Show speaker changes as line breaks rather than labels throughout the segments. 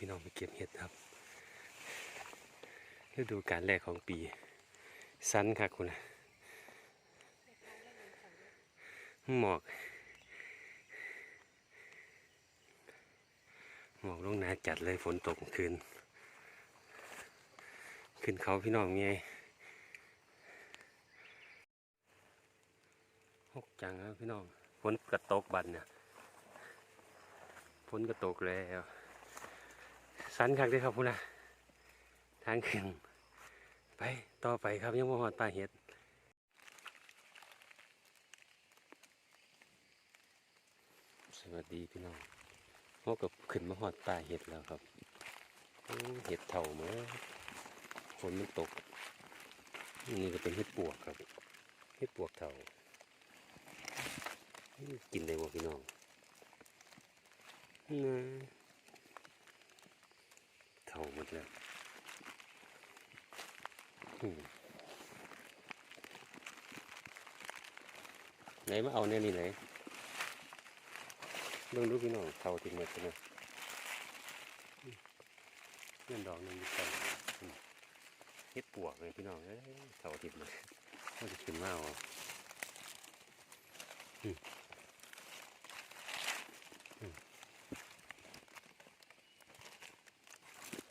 พี่น้องไปเก็บเห็ดครับฤดูการแรกของปี สันค่ะคุณนะหมอก หมอกลงหนาจัดเลยฝนตกคืน ขึ้นเขาพี่น้องไงหกจังครับพี่น้องฝนกระตกบันเนี่ยฝนกระตกแล้ว สันคักเด้ครับพุ่นนะทางขึ้นไปต่อไปครับยังบ่หอดป่าเห็ดสวัสดีพี่น้องพบกับขึ้นมาหอดป่าเห็ดแล้วครับเห็ดเถ่ามาฝนมันตกนี่ก็เป็นเห็ดปวกครับเห็ดปวกเถ่ากินได้บ่พี่น้องนะาหมดแล้วไหนมาเอาเนี่ยนี่ไหนเบิ่งดูพี่น้องเท่าที่เม็ดนะเงินดอกหนึงอยู่ใส่เฮ็ดปวกเลยพี่น้องเอ้ยเท่าที่เม็ดมันจะขึ้นมาเอาอืมอืม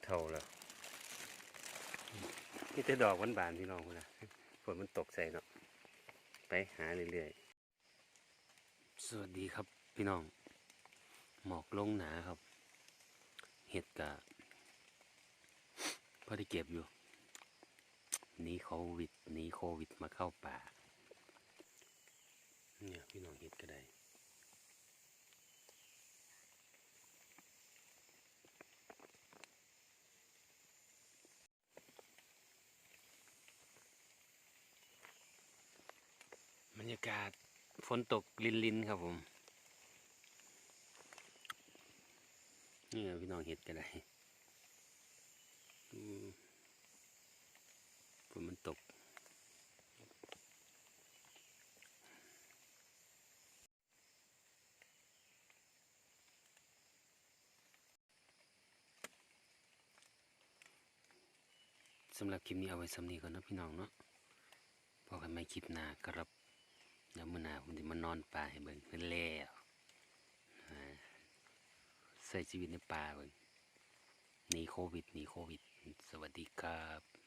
เท่าแล้วนี่แต่ดอกบานๆพี่น้องคนนะฝนมันตกใส่เนาะไปหาเรื่อยๆ สวัสดีครับพี่น้อง หมอกลงหนาครับ เห็ดกะพอได้เก็บอยู่หนีโควิดหนีโควิดมาเข้าป่า เนี่ยพี่น้องเห็ดก็ได้ ยากาศฝนตกลินลินครับผม นี่ไงพี่น้องเห็ดก็ได้ฝนมันตก สำหรับคลิปนี้เอาไว้สำนีก่อนนะพี่น้องเนาะพอกันไม่คลิปหน้าครับ เดี๋ยวมื้อหน้าผมจะมานอนป่าให้เบิ่งเป็นแล้วใส่ชีวิตในป่าเบิ่งหนีโควิดหนีโควิด สวัสดีครับ